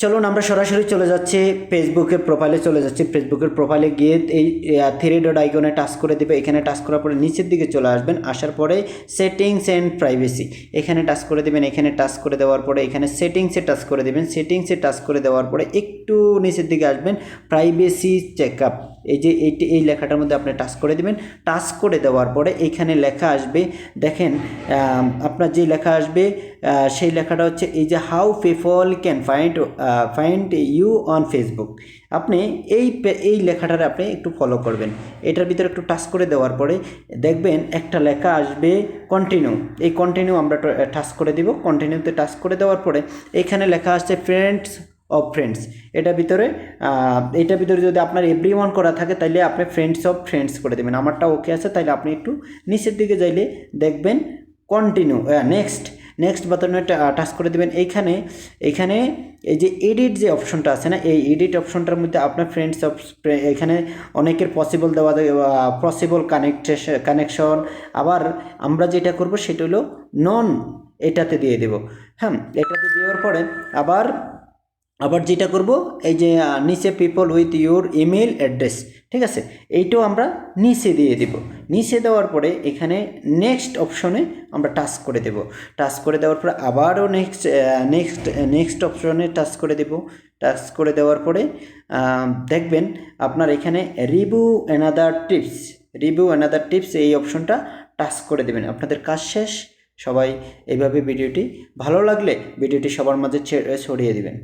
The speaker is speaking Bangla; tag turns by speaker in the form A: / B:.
A: চলুন আমরা সরাসরি চলে যাচ্ছি ফেসবুকের প্রোফাইলে চলে যাচ্ছি ফেসবুকের প্রোফাইলে গিয়ে এই থ্রি ডট আইকনে টাচ করে দেবে। এখানে টাচ করার পরে নিচের দিকে চলে আসবেন। আসার পরে সেটিংস অ্যান্ড প্রাইভেসি এখানে টাচ করে দেবেন। এখানে টাচ করে দেওয়ার পরে এখানে সেটিংসে টাচ করে দেবেন। সেটিংসে টাচ করে দেওয়ার পরে একটু নিচের দিকে আসবেন। প্রাইভেসি চেক আপ এই যে এইটি এই লেখাটার মধ্যে আপনি টাচ করে দেবেন। টাচ করে দেওয়ার পরে এখানে লেখা আসবে, দেখেন আপনার যে লেখা আসবে সেই লেখাটা হচ্ছে, এই যে how people can find find you on Facebook আপনি এই এই লেখাটার আপনি একটু ফলো করবেন। এটার ভিতরে একটু টাচ করে দেওয়ার পরে দেখবেন একটা লেখা আসবে কন্টিনিউ এই কন্টিনিউ আমরা টাচ করে দিব। কন্টিনিউতে টাচ করে দেওয়ার পরে এখানে লেখা আসছে ফ্রেন্ডস অফ ফ্রেন্ডস এটার ভিতরে এটার ভিতরে যদি আপনার এভরি ওয়ান করা থাকে তাহলে আপনি ফ্রেন্ডস অফ ফ্রেন্ডস করে দেবেন। আমারটা ওকে আছে তাহলে আপনি একটু নিচের দিকে যাইলে দেখবেন কন্টিনিউ নেক্সট নেক্সট বাটনে টাচ করে দেবেন। এইখানে এখানে এই যে এডিট যে অপশনটা আছে না, এই এডিট অপশনটার মধ্যে আপনার ফ্রেন্ডস এখানে অনেকের পসিবল দেওয়া পসিবল কানেকটেশন কানেকশন আবার আমরা যেটা করব, সেটা হলো নন এটাতে দিয়ে দেব। হ্যাঁ এটাতে দেওয়ার পরে আবার আবার যেটা করব, এই যে নিচে people with your email address ঠিক আছে? এইটাও আমরা নিচে দিয়ে দেব। নিচে দেওয়ার পরে এখানে নেক্সট অপশনে আমরা টাচ করে দেব। টাচ করে দেওয়ার পরে আবারও নেক্সট নেক্সট নেক্সট অপশনে টাচ করে দেব। টাচ করে দেওয়ার পরে দেখবেন আপনার এখানে review another tips review another tips এই অপশনটা টাচ করে দেবেন। আপনাদের কাজ শেষ। সবাই এইভাবে ভিডিওটি ভালো লাগলে ভিডিওটি সবার মাঝে ছড়িয়ে দিবেন।